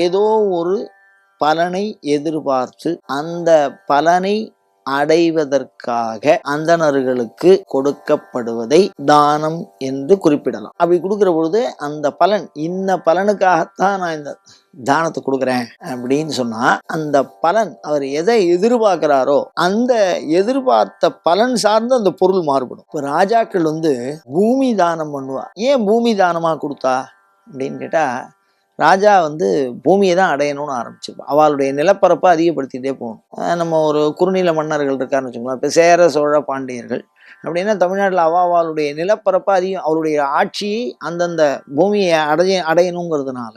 ஏதோ ஒரு பலனை எதிர்பார்த்து அந்த பலனை அடைவதற்காக அந்தணர்களுக்கு கொடுக்கப்படுவதை தானம் என்று குறிப்பிடலாம். அப்படி கொடுக்கிற பொழுது அந்த பலன் இந்த பலனுக்காகத்தான் நான் இந்த தானத்தை கொடுக்குறேன் அப்படின்னு சொன்னா அந்த பலன் அவர் எதை எதிர்பார்க்கிறாரோ அந்த எதிர்பார்த்த பலன் சார்ந்து அந்த பொருள் மாறுபடும். இப்போ ராஜாக்கள் வந்து பூமி தானம் பண்ணுவா. ஏன் பூமி தானமாக கொடுத்தா அப்படின்னு கேட்டால் ராஜா வந்து பூமியை தான் அடையணும்னு ஆரம்பிச்சிருப்போம் அவளுடைய நிலப்பரப்பை அதிகப்படுத்திகிட்டே போகணும். நம்ம ஒரு குறுநில மன்னர்கள் இருக்காருன்னு வச்சுக்கோங்களேன். இப்போ சேர சோழ பாண்டியர்கள். அப்படின்னா தமிழ்நாட்டில் அவ அவளுடைய நிலப்பரப்பை அதிகம் அவருடைய ஆட்சியை அந்தந்த பூமியை அடைய அடையணுங்கிறதுனால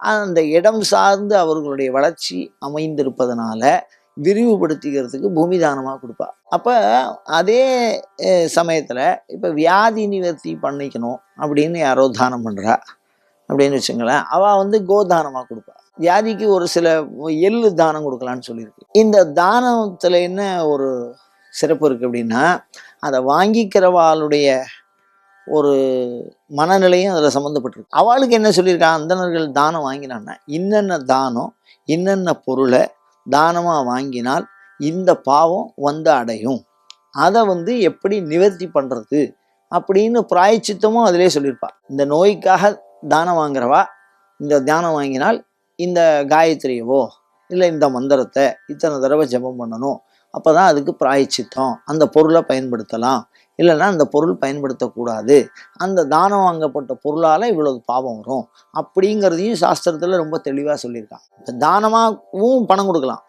அந்த இடம் சார்ந்து அவர்களுடைய வளர்ச்சி அமைந்திருப்பதனால விரிவுபடுத்திக்கிறதுக்கு பூமி தானமாக கொடுப்பா. அப்போ அதே சமயத்தில் இப்போ வியாதி நிவர்த்தி பண்ணிக்கணும் அப்படின்னு யாரோ தானம் பண்ணுறா அப்படின்னு வச்சுங்களேன் அவள் வந்து கோதானமாக கொடுப்பா. வியாதிக்கு ஒரு சில எள்ளு தானம் கொடுக்கலான்னு சொல்லியிருக்கு. இந்த தானத்தில் என்ன ஒரு சிறப்பு இருக்குது அப்படின்னா அதை வாங்கிக்கிறவாளுடைய ஒரு மனநிலையும் அதில் சம்மந்தப்பட்டிருக்கு அவளுக்கு என்ன சொல்லியிருக்கா அந்தணர்கள் தானம் வாங்கினான்னா இன்னென்ன தானம் இன்னென்ன பொருளை தானமாக வாங்கினால் இந்த பாவம் வந்து அடையும். அதை வந்து எப்படி நிவர்த்தி பண்ணுறது அப்படின்னு பிராயச்சித்தமும் அதிலே சொல்லியிருப்பா. இந்த நோய்க்காக தானம் வாங்குறவா? இந்த தானம் வாங்கினால் இந்த காயத்ரியவோ இல்லை இந்த மந்திரத்தை இத்தனை தடவை ஜெபம் பண்ணணும். அப்போ தான் அதுக்கு பிராய்ச்சித்தம். அந்த பொருளை பயன்படுத்தலாம். இல்லைன்னா அந்த பொருள் பயன்படுத்தக்கூடாது. அந்த தானம் வாங்கப்பட்ட பொருளால் இவ்வளவு பாவம் வரும். அப்படிங்கிறதையும் சாஸ்திரத்தில் ரொம்ப தெளிவாக சொல்லியிருக்காங்க. இப்போ தானமாகவும் பணம் கொடுக்கலாம்.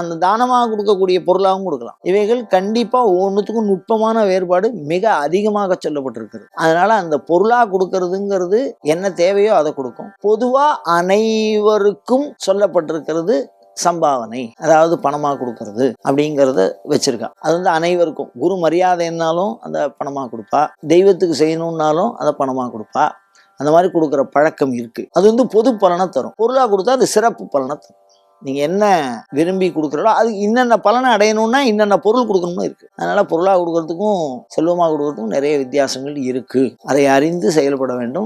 அந்த தானமாக கொடுக்கக்கூடிய பொருளாகவும் கொடுக்கலாம். இவைகள் கண்டிப்பாக ஒவ்வொன்றுத்துக்கும் நுட்பமான வேறுபாடு மிக அதிகமாக சொல்லப்பட்டிருக்கிறது. அதனால அந்த பொருளாக கொடுக்கறதுங்கிறது என்ன தேவையோ அதை கொடுக்கும். பொதுவாக அனைவருக்கும் சொல்லப்பட்டிருக்கிறது சம்பாவனை அதாவது பணமாக கொடுக்கறது அப்படிங்கிறத வச்சிருக்கா. அது வந்து அனைவருக்கும். குரு மரியாதைன்னாலும் அந்த பணமாக கொடுப்பா. தெய்வத்துக்கு செய்யணும்னாலும் அதை பணமாக கொடுப்பா. அந்த மாதிரி கொடுக்குற பழக்கம் இருக்கு. அது வந்து பொது பலனை தரும். பொருளாக கொடுத்தா அது சிறப்பு பலனை தரும். நீங்கள் என்ன விரும்பி கொடுக்குறோ அது இன்னென்ன பலனை அடையணும்னா இன்னென்ன பொருள் கொடுக்கணும்னு இருக்குது அதனால் பொருளாக கொடுக்கறதுக்கும் செல்வமாக கொடுக்கறதுக்கும் நிறைய வித்தியாசங்கள் இருக்குது அதை அறிந்து செயல்பட வேண்டும்.